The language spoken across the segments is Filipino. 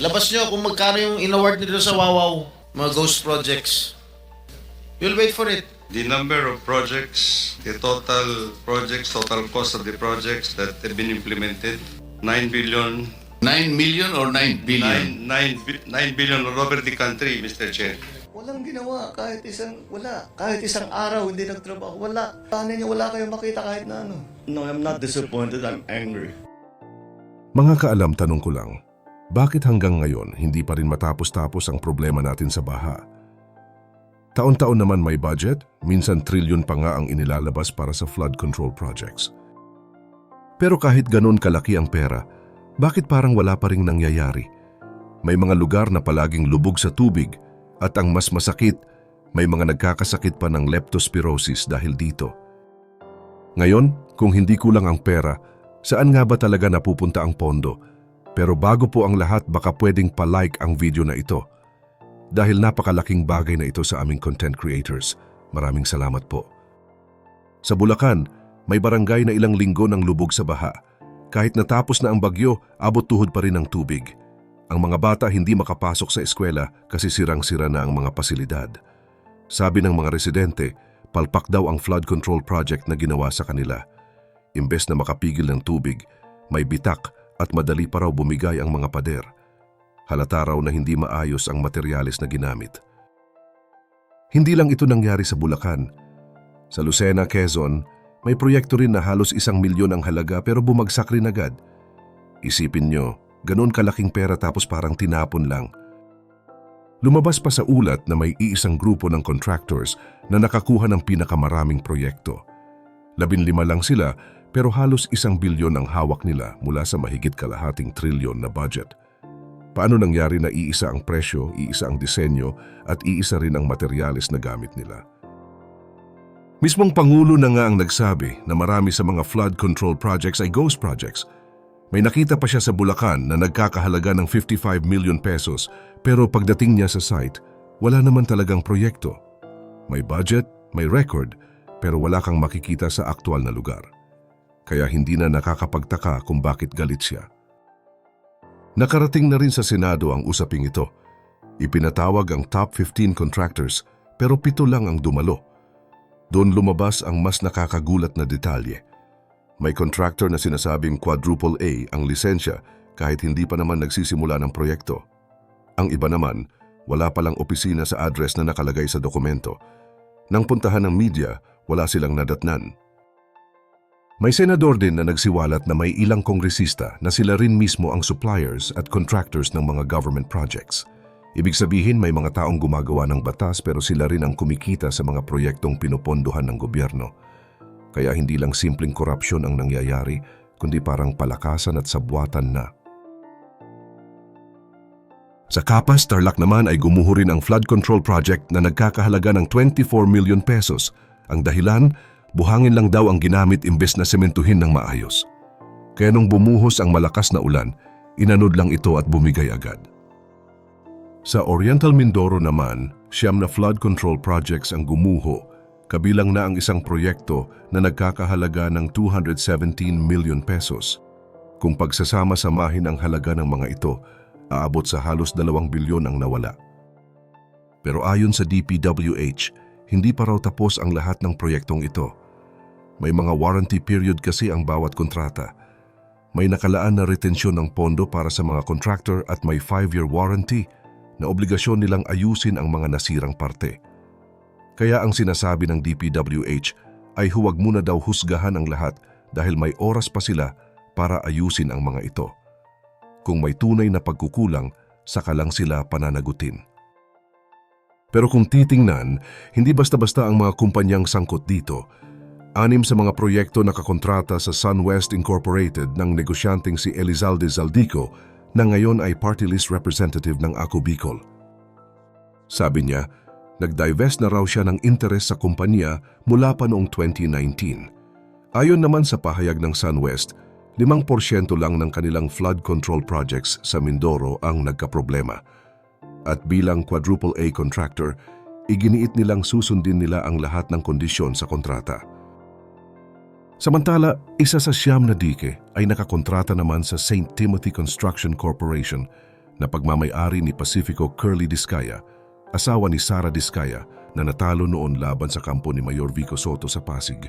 Labas nyo kung magkano yung in-award nito sa Wawaw, mga ghost projects. You'll wait for it. The number of projects, the total projects, total cost of the projects that have been implemented, 9 billion, 9 million or 9 billion? 9, 9, bi- 9 billion all over the country, Mr. Chair. Walang ginawa kahit isang, wala. Kahit isang araw hindi nagtrabaho. Wala. Paano niya wala kayong makita kahit na ano? No, I'm not disappointed. I'm angry. Mga kaalam, tanong ko lang, bakit hanggang ngayon hindi pa rin matapos-tapos ang problema natin sa baha? Taon-taon naman may budget, minsan trilyon pa nga ang inilalabas para sa flood control projects. Pero kahit ganon kalaki ang pera, bakit parang wala pa ring nangyayari? May mga lugar na palaging lubog sa tubig at ang mas masakit, may mga nagkakasakit pa ng leptospirosis dahil dito. Ngayon, kung hindi kulang ang pera, saan nga ba talaga napupunta ang pondo? Pero bago po ang lahat, baka pwedeng pa-like ang video na ito. Dahil napakalaking bagay na ito sa aming content creators. Maraming salamat po. Sa Bulacan, may barangay na ilang linggo ng lubog sa baha. Kahit natapos na ang bagyo, abot tuhod pa rin ang tubig. Ang mga bata hindi makapasok sa eskwela kasi sirang-sira na ang mga pasilidad. Sabi ng mga residente, palpak daw ang flood control project na ginawa sa kanila. Imbes na makapigil ng tubig, may bitak at madali pa raw bumigay ang mga pader. Halata raw na hindi maayos ang materyales na ginamit. Hindi lang ito nangyari sa Bulacan. Sa Lucena, Quezon, may proyekto rin na halos isang milyon ang halaga pero bumagsak rin agad. Isipin nyo, ganun kalaking pera tapos parang tinapon lang. Lumabas pa sa ulat na may iisang grupo ng contractors na nakakuha ng pinakamaraming proyekto. Labinlima lang sila pero halos isang bilyon ang hawak nila mula sa mahigit kalahating trilyon na budget. Paano nangyari na iisa ang presyo, iisa ang disenyo at iisa rin ang materyales na gamit nila? Mismong Pangulo na nga ang nagsabi na marami sa mga flood control projects ay ghost projects. May nakita pa siya sa Bulacan na nagkakahalaga ng 55 million pesos pero pagdating niya sa site, wala naman talagang proyekto. May budget, may record, pero wala kang makikita sa aktual na lugar. Kaya hindi na nakakapagtaka kung bakit galit siya. Nakarating na rin sa Senado ang usaping ito. Ipinatawag ang top 15 contractors pero pito lang ang dumalo. Doon lumabas ang mas nakakagulat na detalye. May contractor na sinasabing quadruple A ang lisensya kahit hindi pa naman nagsisimula ng proyekto. Ang iba naman, wala palang opisina sa address na nakalagay sa dokumento. Nang puntahan ng media, wala silang nadatnan. May senador din na nagsiwalat na may ilang kongresista na sila rin mismo ang suppliers at contractors ng mga government projects. Ibig sabihin may mga taong gumagawa ng batas pero sila rin ang kumikita sa mga proyektong pinupondohan ng gobyerno. Kaya hindi lang simpleng korupsyon ang nangyayari, kundi parang palakasan at sabwatan na. Sa Kapas, Tarlac naman ay gumuho rin ang flood control project na nagkakahalaga ng 24 million pesos. Ang dahilan, buhangin lang daw ang ginamit imbes na sementuhin ng maayos. Kaya nung bumuhos ang malakas na ulan, inanod lang ito at bumigay agad. Sa Oriental Mindoro naman, siyam na flood control projects ang gumuho, kabilang na ang isang proyekto na nagkakahalaga ng 217 million pesos. Kung pagsasama-samahin ang halaga ng mga ito, aabot sa halos 2 bilyon ang nawala. Pero ayon sa DPWH, hindi pa raw tapos ang lahat ng proyektong ito. May mga warranty period kasi ang bawat kontrata. May nakalaan na retensyon ng pondo para sa mga contractor at may 5-year warranty na obligasyon nilang ayusin ang mga nasirang parte. Kaya ang sinasabi ng DPWH ay huwag muna daw husgahan ang lahat dahil may oras pa sila para ayusin ang mga ito. Kung may tunay na pagkukulang, saka lang sila pananagutin. Pero kung titingnan, hindi basta-basta ang mga kumpanyang sangkot dito. Anim sa mga proyekto nakakontrata sa SunWest Incorporated ng negosyanteng si Elizalde Zaldico na ngayon ay party list representative ng Ako Bicol. Sabi niya, nag-divest na raw siya ng interes sa kumpanya mula pa noong 2019. Ayon naman sa pahayag ng SunWest, 5% lang ng kanilang flood control projects sa Mindoro ang nagkaproblema. At bilang quadruple A contractor, iginiit nilang susundin nila ang lahat ng kondisyon sa kontrata. Samantala, isa sa siyam na dike ay nakakontrata naman sa St. Timothy Construction Corporation na pagmamayari ni Pacifico Curly Discaya, asawa ni Sara Discaya na natalo noon laban sa kampo ni Mayor Vico Soto sa Pasig.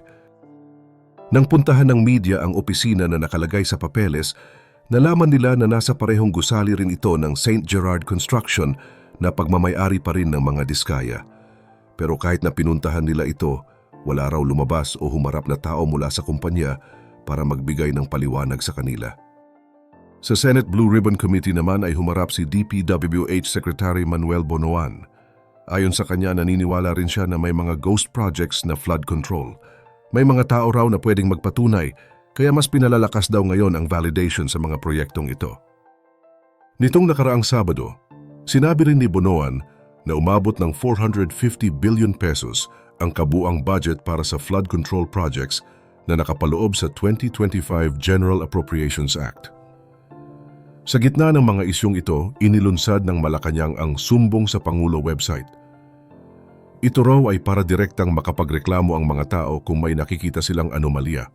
Nang puntahan ng media ang opisina na nakalagay sa papeles, nalaman nila na nasa parehong gusali rin ito ng St. Gerard Construction na pagmamayari pa rin ng mga Discaya. Pero kahit na pinuntahan nila ito, wala raw lumabas o humarap na tao mula sa kumpanya para magbigay ng paliwanag sa kanila. Sa Senate Blue Ribbon Committee naman ay humarap si DPWH Secretary Manuel Bonoan. Ayon sa kanya, naniniwala rin siya na may mga ghost projects na flood control. May mga tao raw na pwedeng magpatunay, kaya mas pinalalakas daw ngayon ang validation sa mga proyektong ito. Nitong nakaraang Sabado, sinabi rin ni Bonoan na umabot ng 450 billion pesos ang kabuang budget para sa flood control projects na nakapaloob sa 2025 General Appropriations Act. Sa gitna ng mga isyong ito, inilunsad ng Malacanang ang Sumbong sa Pangulo website. Ito raw ay para direktang makapagreklamo ang mga tao kung may nakikita silang anomalya.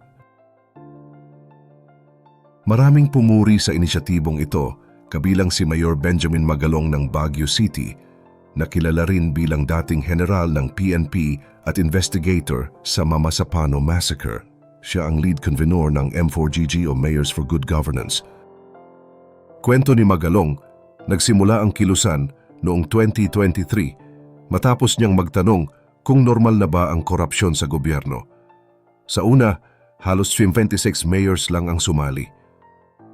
Maraming pumuri sa inisyatibong ito, kabilang si Mayor Benjamin Magalong ng Baguio City, na kilala rin bilang dating general ng PNP at investigator sa Mamasapano Massacre. Siya ang lead convenor ng M4GG o Mayors for Good Governance. Kwento ni Magalong, nagsimula ang kilusan noong 2023 matapos niyang magtanong kung normal na ba ang korupsyon sa gobyerno. Sa una, halos 26 mayors lang ang sumali.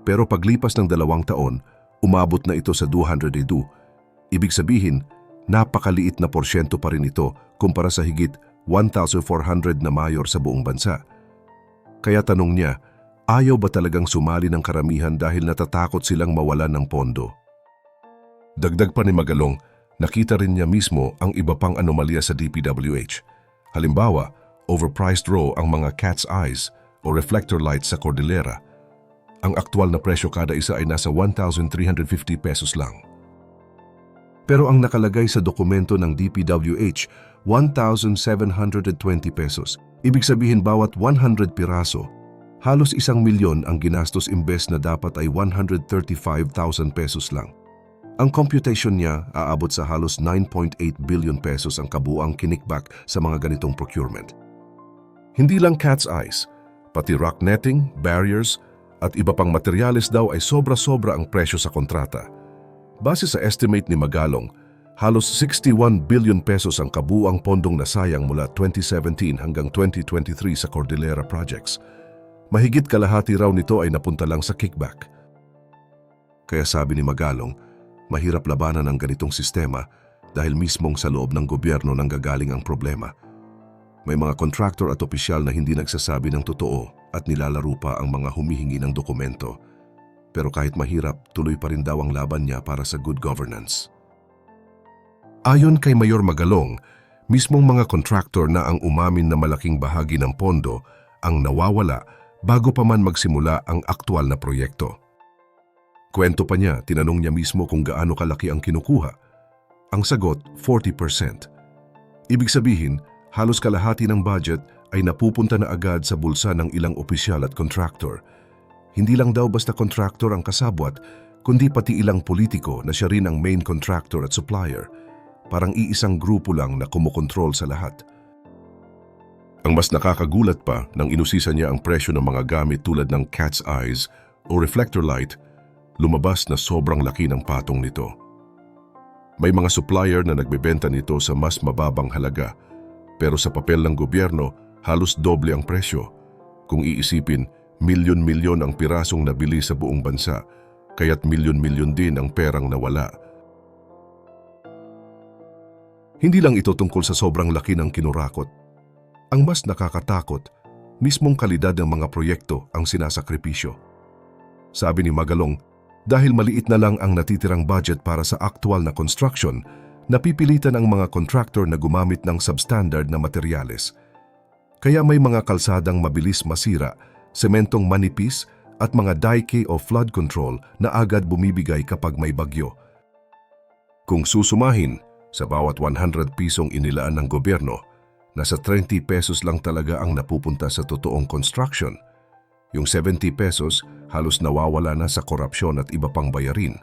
Pero paglipas ng dalawang taon, umabot na ito sa 202. Ibig sabihin, napakaliit na porsyento pa rin ito kumpara sa higit 1,400 na mayor sa buong bansa. Kaya tanong niya, ayaw ba talagang sumali ng karamihan dahil natatakot silang mawalan ng pondo? Dagdag pa ni Magalong, nakita rin niya mismo ang iba pang anomalya sa DPWH. Halimbawa, overpriced raw ang mga cat's eyes o reflector lights sa Cordillera. Ang aktwal na presyo kada isa ay nasa 1,350 pesos lang. Pero ang nakalagay sa dokumento ng DPWH, 1,720 pesos. Ibig sabihin bawat 100 piraso, halos isang milyon ang ginastos imbes na dapat ay 135,000 pesos lang. Ang computation niya aabot sa halos 9.8 billion pesos ang kabuang kinikback sa mga ganitong procurement. Hindi lang cat's eyes, pati rock netting, barriers, at iba pang materyales daw ay sobra-sobra ang presyo sa kontrata. Base sa estimate ni Magalong, halos 61 billion pesos ang kabuang pondong nasayang mula 2017 hanggang 2023 sa Cordillera Projects. Mahigit kalahati raw nito ay napunta lang sa kickback. Kaya sabi ni Magalong, mahirap labanan ang ganitong sistema dahil mismong sa loob ng gobyerno nanggagaling ang problema. May mga contractor at opisyal na hindi nagsasabi ng totoo at nilalaro pa ang mga humihingi ng dokumento. Pero kahit mahirap, tuloy pa rin daw ang laban niya para sa good governance. Ayon kay Mayor Magalong, mismong mga contractor na ang umamin na malaking bahagi ng pondo ang nawawala bago pa man magsimula ang aktwal na proyekto. Kwento pa niya, tinanong niya mismo kung gaano kalaki ang kinukuha. Ang sagot, 40%. Ibig sabihin, halos kalahati ng budget ay napupunta na agad sa bulsa ng ilang opisyal at contractor. Hindi lang daw basta contractor ang kasabwat, kundi pati ilang politiko na siya rin ang main contractor at supplier. Parang iisang grupo lang na kumukontrol sa lahat. Ang mas nakakagulat pa nang inusisa niya ang presyo ng mga gamit tulad ng cat's eyes o reflector light, lumabas na sobrang laki ng patong nito. May mga supplier na nagbebenta nito sa mas mababang halaga, pero sa papel ng gobyerno, halos doble ang presyo. Kung iisipin, milyon-milyon ang pirasong nabili sa buong bansa, kaya't milyon-milyon din ang perang nawala. Hindi lang ito tungkol sa sobrang laki ng kinurakot. Ang mas nakakatakot, mismong kalidad ng mga proyekto ang sinasakripisyo. Sabi ni Magalong, dahil maliit na lang ang natitirang budget para sa aktual na construction, napipilitan ang mga contractor na gumamit ng substandard na materyales. Kaya may mga kalsadang mabilis masira, sementong manipis at mga dike o flood control na agad bumibigay kapag may bagyo. Kung susumahin, sa bawat 100 pisong inilaan ng gobyerno, nasa 30 pesos lang talaga ang napupunta sa totoong construction. Yung 70 pesos halos nawawala na sa korupsyon at iba pang bayarin.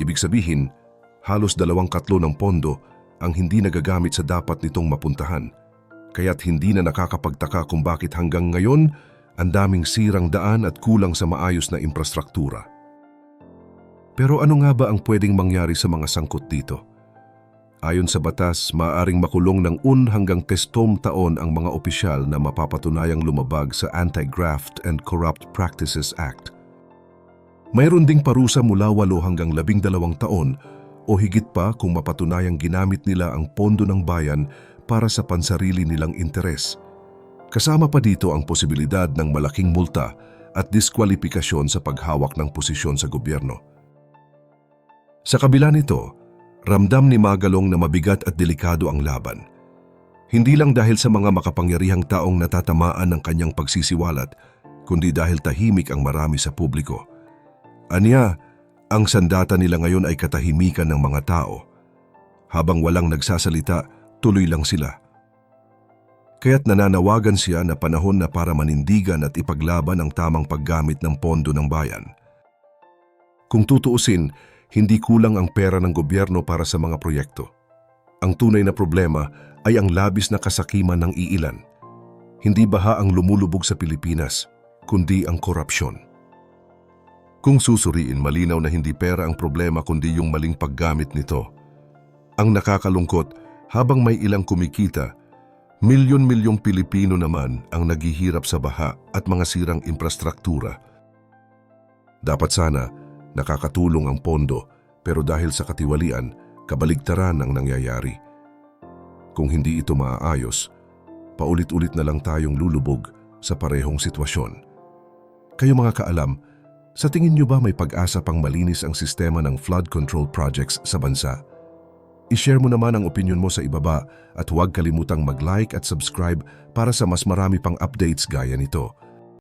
Ibig sabihin, halos dalawang katlo ng pondo ang hindi nagagamit sa dapat nitong mapuntahan. Kaya't hindi na nakakapagtaka kung bakit hanggang ngayon ang daming sirang daan at kulang sa maayos na infrastruktura. Pero ano nga ba ang pwedeng mangyari sa mga sangkot dito? Ayon sa batas, maaaring makulong ng un hanggang testom taon ang mga opisyal na mapapatunayang lumabag sa Anti-Graft and Corrupt Practices Act. Mayroon ding parusa mula 8 hanggang 12 taon o higit pa kung mapatunayang ginamit nila ang pondo ng bayan para sa pansarili nilang interes. Kasama pa dito ang posibilidad ng malaking multa at diskwalifikasyon sa paghawak ng posisyon sa gobyerno. Sa kabila nito, ramdam ni Magalong na mabigat at delikado ang laban. Hindi lang dahil sa mga makapangyarihang taong natatamaan ng kanyang pagsisiwalat, kundi dahil tahimik ang marami sa publiko. Anya, ang sandata nila ngayon ay katahimikan ng mga tao. Habang walang nagsasalita, tuloy lang sila. Kaya't nananawagan siya na panahon na para manindigan at ipaglaban ang tamang paggamit ng pondo ng bayan. Kung tutuusin, hindi kulang ang pera ng gobyerno para sa mga proyekto. Ang tunay na problema ay ang labis na kasakiman ng iilan. Hindi baha ang lumulubog sa Pilipinas, kundi ang korupsyon. Kung susuriin, malinaw na hindi pera ang problema kundi yung maling paggamit nito. Ang nakakalungkot, habang may ilang kumikita, milyon-milyong Pilipino naman ang naghihirap sa baha at mga sirang infrastruktura. Dapat sana, nakakatulong ang pondo pero dahil sa katiwalian, kabaligtaran ang nangyayari. Kung hindi ito maaayos, paulit-ulit na lang tayong lulubog sa parehong sitwasyon. Kayo mga kaalam, sa tingin nyo ba may pag-asa pang malinis ang sistema ng flood control projects sa bansa? I-share mo naman ang opinion mo sa ibaba at huwag kalimutang mag-like at subscribe para sa mas marami pang updates gaya nito.